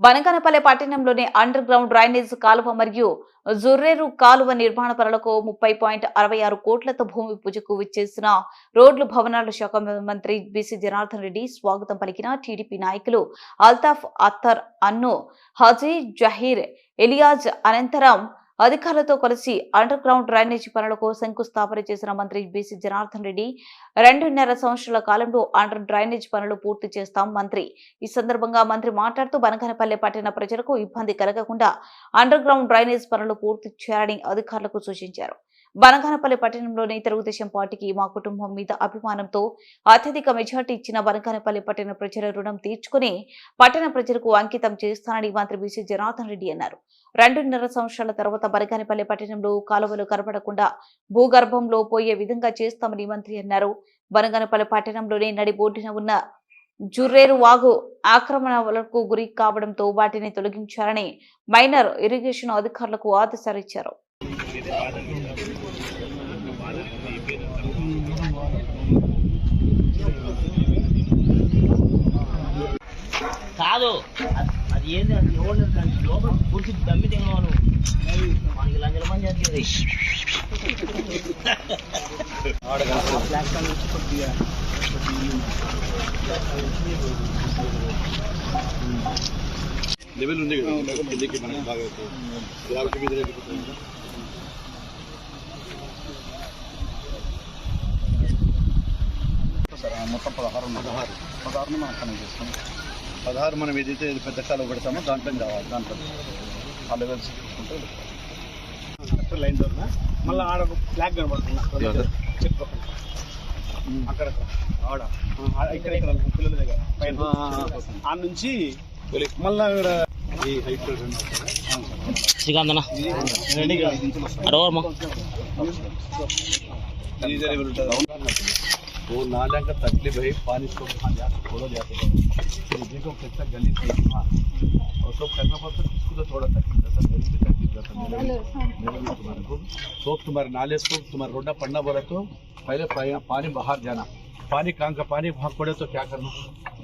బనకనపల్లె పట్టణంలోని under ground drainage కాలువ మరియు జుర్రేరు కాలువ నిర్మాణ పనులకు ముప్పై పాయింట్ అరవై ఆరు కోట్లతో భూమి పూజకు విచ్చేసిన రోడ్లు భవనాల శాఖ మంత్రి బీసీ జనార్దన్ రెడ్డి స్వాగతం పలికిన టీడీపీ నాయకులు అల్తాఫ్ అత్తర్ అన్ను హజీ జహీర్ ఎలియాజ్ అనంతరం అధికారులతో కలిసి అండర్ గ్రౌండ్ డ్రైనేజీ పనులకు శంకుస్థాపన చేసిన మంత్రి బీసీ జనార్దన్ రెడ్డి రెండున్నర సంవత్సరాల కాలంలో అండర్ డ్రైనేజ్ పనులు పూర్తి చేస్తాం మంత్రి. ఈ సందర్భంగా మంత్రి మాట్లాడుతూ బనకనపల్లె పట్టణ ప్రజలకు ఇబ్బంది కలగకుండా అండర్ గ్రౌండ్ డ్రైనేజ్ పనులు పూర్తి చేయాలని అధికారులకు సూచించారు. బనగానపల్లి పట్టణంలోని తెలుగుదేశం పార్టీకి మా కుటుంబం మీద అభిమానంతో అత్యధిక మెజార్టీ ఇచ్చిన బనగానపల్లి పట్టణ ప్రజల రుణం తీర్చుకుని పట్టణ ప్రజలకు అంకితం చేస్తానని మంత్రి బీసీ జనార్దన్ రెడ్డి అన్నారు. రెండున్నర సంవత్సరాల తర్వాత బనగానపల్లి పట్టణంలో కాలువలు కనపడకుండా భూగర్భంలో పోయే విధంగా చేస్తామని మంత్రి అన్నారు. బనగానపల్లి పట్టణంలోనే నడిబోడ్డున ఉన్న జుర్రేరు వాగు ఆక్రమణలకు గురి కావడంతో వాటిని తొలగించాలని మైనర్ ఇరిగేషన్ అధికారులకు ఆదేశాలు కాదు. అది- ఏంది? అది ఎవరు లోపల పూర్తి దమ్మి తినవాను మనకి లంజల మంది జరిగేది లెవెల్ ఉంది కదా? కిందకి మనకి బాగా గ్రావిటీ మీద వెళ్ళిపోతుంది కదా. సార్ ఆ మొత్తం పదహారు. పదహారు. పదహారుని మనం కనెక్ట్ చేస్తాం పదహారు మనం ఏదైతే పెద్ద కాలం పెడతామో దాంట్లో కావాలి దాంట్లో లైన్ మళ్ళీ ఆడ ఫ్లాగ్ కనబడుతుంది అక్కడ ఆడ ఇక్కడ పిల్లల దగ్గర ఆ నుంచి మళ్ళీ ఇక్కడ वो नाले का तकलीफ़ है, पानी सब खा जाते थोड़ा जाते हैं। देखो कितना गली थी वहाँ। और सब करना पड़ता है उसको तो थोड़ा तकलीफ़ रहता है गली भी तकलीफ़ रहता है। तुम्हारे को। तो तुम्हारे नाले को तुम्हारा रोडा पड़ना बोला तो पहले पानी बाहर जाना। पानी कहाँ का पानी, वहाँ पड़े तो क्या करना?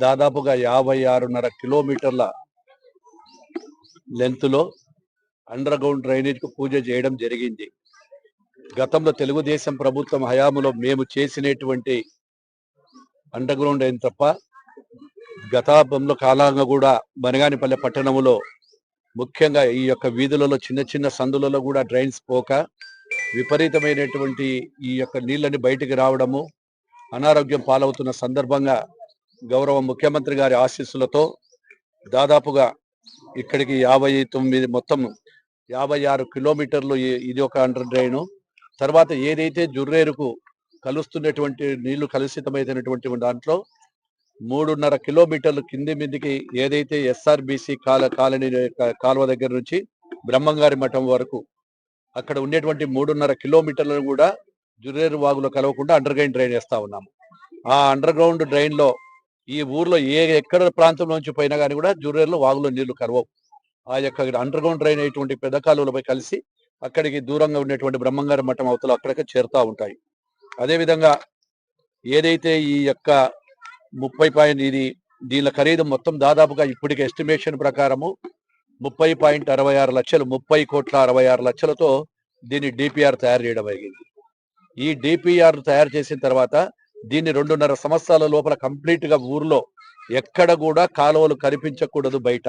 దాదాపుగా యాభై ఆరున్నర కిలోమీటర్ల లెంత్లో అండర్ గ్రౌండ్ డ్రైనేజ్కు పూజ చేయడం జరిగింది. గతంలో తెలుగుదేశం ప్రభుత్వం హయాములో మేము చేసినటువంటి అండర్ గ్రౌండ్ అయిన తప్ప గతాపంలో కాలంగా కూడా బనగానిపల్లె పట్టణంలో ముఖ్యంగా ఈ యొక్క వీధులలో చిన్న చిన్న సందులలో కూడా డ్రైన్స్ పోక విపరీతమైనటువంటి ఈ యొక్క నీళ్ళని బయటికి రావడము అనారోగ్యం పాలవుతున్న సందర్భంగా గౌరవ ముఖ్యమంత్రి గారి ఆశీస్సులతో దాదాపుగా ఇక్కడికి యాభై తొమ్మిది మొత్తం యాభై ఆరు కిలోమీటర్లు ఇది ఒక అండర్ డ్రైను. తర్వాత ఏదైతే జుర్రేరుకు కలుస్తున్నటువంటి నీళ్ళు కలుషితమైనటువంటి దాంట్లో మూడున్నర కిలోమీటర్లు కింది మీదికి ఏదైతే ఎస్ఆర్బిసి కాల కాలనీ కాలువ దగ్గర నుంచి బ్రహ్మంగారి మఠం వరకు అక్కడ ఉండేటువంటి మూడున్నర కిలోమీటర్లను కూడా జుర్రేరు వాగులో కలవకుండా అండర్ గ్రౌండ్ డ్రైన్ వేస్తా ఉన్నాము. ఆ అండర్ గ్రౌండ్ డ్రైన్లో ఈ ఊర్లో ఏ ఎక్కడ ప్రాంతంలోంచి పోయినా కానీ కూడా జుర్రేరులో వాగులో నీళ్ళు కరవవు. ఆ యొక్క అండర్ గ్రౌండ్ డ్రైన్ అయినటువంటి పెద్ద కాలువలపై కలిసి అక్కడికి దూరంగా ఉండేటువంటి బ్రహ్మంగారి మఠం అవతల అక్కడికి చేరుతూ ఉంటాయి. అదేవిధంగా ఏదైతే ఈ యొక్క ముప్పై పాయింట్ ఇది దీని ఖరీదు మొత్తం దాదాపుగా ఇప్పటికి ఎస్టిమేషన్ ప్రకారము ముప్పై పాయింట్ అరవై ఆరు లక్షలు ముప్పై కోట్ల అరవై ఆరు లక్షలతో దీన్ని డిపిఆర్ తయారు చేయడం జరిగింది. ఈ డిపిఆర్ తయారు చేసిన తర్వాత దీన్ని రెండున్నర సంవత్సరాల లోపల కంప్లీట్గా ఊర్లో ఎక్కడ కూడా కాలువలు కనిపించకూడదు బయట.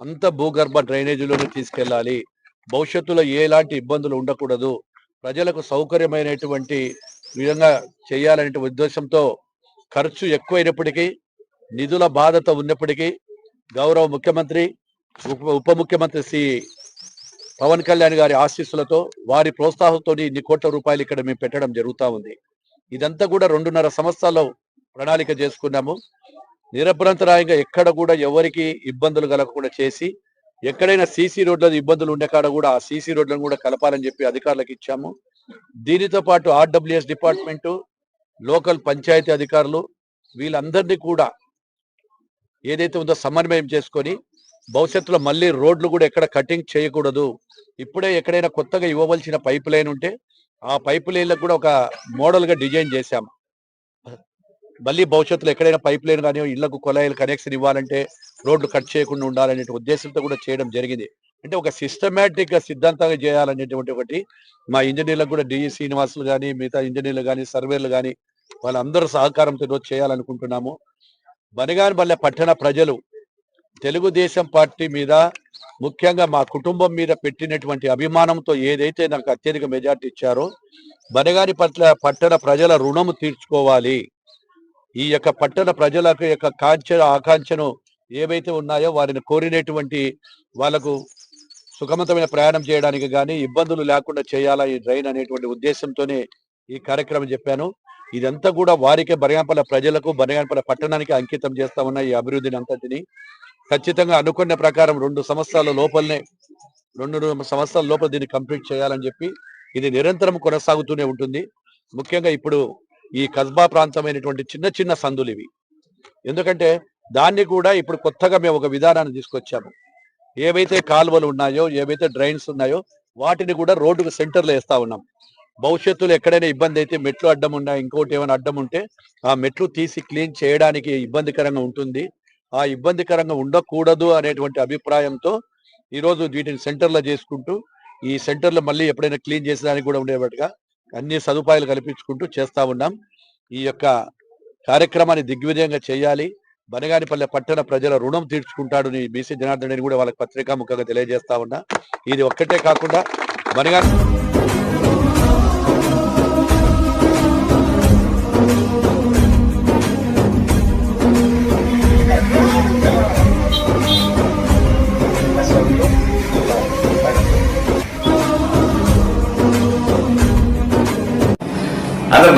అంత భూగర్భ డ్రైనేజీలోనే తీసుకెళ్ళాలి. భవిష్యత్తులో ఎలాంటి ఇబ్బందులు ఉండకూడదు. ప్రజలకు సౌకర్యమైనటువంటి విధంగా చేయాలనే ఉద్దేశంతో ఖర్చు ఎక్కువైనప్పటికీ నిధుల బాధత ఉన్నప్పటికీ గౌరవ ముఖ్యమంత్రి ఉప ఉప ముఖ్యమంత్రి శ్రీ పవన్ కళ్యాణ్ గారి ఆశీస్సులతో వారి ప్రోత్సాహంతో ఇన్ని కోట్ల రూపాయలు ఇక్కడ మేము పెట్టడం జరుగుతా ఉంది. ఇదంతా కూడా రెండున్నర సంవత్సరాల్లో ప్రణాళిక చేసుకున్నాము. నిరభ్రంతరాయంగా ఎక్కడ కూడా ఎవరికి ఇబ్బందులు కలగకుండా చేసి ఎక్కడైనా సీసీ రోడ్ల ఇబ్బందులు ఉండే కాడ కూడా ఆ సీసీ రోడ్లను కూడా కలపాలని చెప్పి అధికారులకు ఇచ్చాము. దీనితో పాటు ఆర్డబ్ల్యూఎస్ డిపార్ట్మెంటు లోకల్ పంచాయతీ అధికారులు వీళ్ళందరినీ కూడా ఏదైతే ఉందో సమన్వయం చేసుకొని భవిష్యత్తులో మళ్ళీ రోడ్లు కూడా ఎక్కడ కటింగ్ చేయకూడదు ఇప్పుడే ఎక్కడైనా కొత్తగా ఇవ్వవలసిన పైప్ లైన్ ఉంటే ఆ పైపు లైన్లకు కూడా ఒక మోడల్గా డిజైన్ చేశాం. మళ్ళీ భవిష్యత్తులో ఎక్కడైనా పైప్ లైన్ కానీ ఇళ్ళకు కొలాయిలు కనెక్షన్ ఇవ్వాలంటే రోడ్లు కట్ చేయకుండా ఉండాలనే ఉద్దేశంతో కూడా చేయడం జరిగింది. అంటే ఒక సిస్టమేటిక్గా సిద్ధాంతంగా చేయాలనేటువంటి ఒకటి మా ఇంజనీర్లకు కూడా డిఈ శ్రీనివాసులు కానీ మిగతా ఇంజనీర్లు కానీ సర్వేలు కానీ వాళ్ళందరూ సహకారంతో ఈరోజు చేయాలనుకుంటున్నాము. బనగానపల్లె పట్టణ ప్రజలు తెలుగుదేశం పార్టీ మీద ముఖ్యంగా మా కుటుంబం మీద పెట్టినటువంటి అభిమానంతో ఏదైతే నాకు అత్యధిక మెజార్టీ ఇచ్చారో బనగారి పట్ల పట్టణ ప్రజల రుణము తీర్చుకోవాలి. ఈ యొక్క పట్టణ ప్రజలకు యొక్క కాంక్ష ఆకాంక్షను ఏవైతే ఉన్నాయో వారిని కోరినటువంటి వాళ్ళకు సుగమతమైన ప్రయాణం చేయడానికి కానీ ఇబ్బందులు లేకుండా చేయాలా ఈ డ్రైన్ అనేటువంటి ఉద్దేశంతోనే ఈ కార్యక్రమం చెప్పాను. ఇదంతా కూడా వారికే బనగానపల్లె ప్రజలకు బనగానపల్లె పట్టణానికి అంకితం చేస్తా ఉన్న ఈ అభివృద్ధిని అంతటిని ఖచ్చితంగా అనుకున్న ప్రకారం రెండు సంవత్సరాల లోపలనే రెండు సంవత్సరాల లోపల దీన్ని కంప్లీట్ చేయాలని చెప్పి ఇది నిరంతరం కొనసాగుతూనే ఉంటుంది. ముఖ్యంగా ఇప్పుడు ఈ కస్బా ప్రాంతమైనటువంటి చిన్న చిన్న సందులు ఇవి. ఎందుకంటే దాన్ని కూడా ఇప్పుడు కొత్తగా మేము ఒక విధానాన్ని తీసుకొచ్చాము. ఏవైతే కాలువలు ఉన్నాయో ఏవైతే డ్రైన్స్ ఉన్నాయో వాటిని కూడా రోడ్డుకు సెంటర్లో వేస్తా ఉన్నాం. భవిష్యత్తులో ఎక్కడైనా ఇబ్బంది అయితే మెట్లు అడ్డం ఉన్నా ఇంకోటి ఏమైనా అడ్డం ఉంటే ఆ మెట్లు తీసి క్లీన్ చేయడానికి ఇబ్బందికరంగా ఉంటుంది. ఆ ఇబ్బందికరంగా ఉండకూడదు అనేటువంటి అభిప్రాయంతో ఈరోజు వీటిని సెంటర్లో చేసుకుంటూ ఈ సెంటర్లు మళ్ళీ ఎప్పుడైనా క్లీన్ చేసేదానికి కూడా ఉండేటట్టుగా అన్ని సదుపాయాలు కల్పించుకుంటూ చేస్తా ఉన్నాం. ఈ యొక్క కార్యక్రమాన్ని దిగ్విజయంగా చేయాలి. బనగానిపల్లె పట్టణ ప్రజల రుణం తీర్చుకుంటాడు నీ బీసీ జనార్దన్ రెడ్డి కూడా వాళ్ళకి పత్రికాముఖంగా తెలియజేస్తా ఉన్నా. ఇది ఒక్కటే కాకుండా బనగాని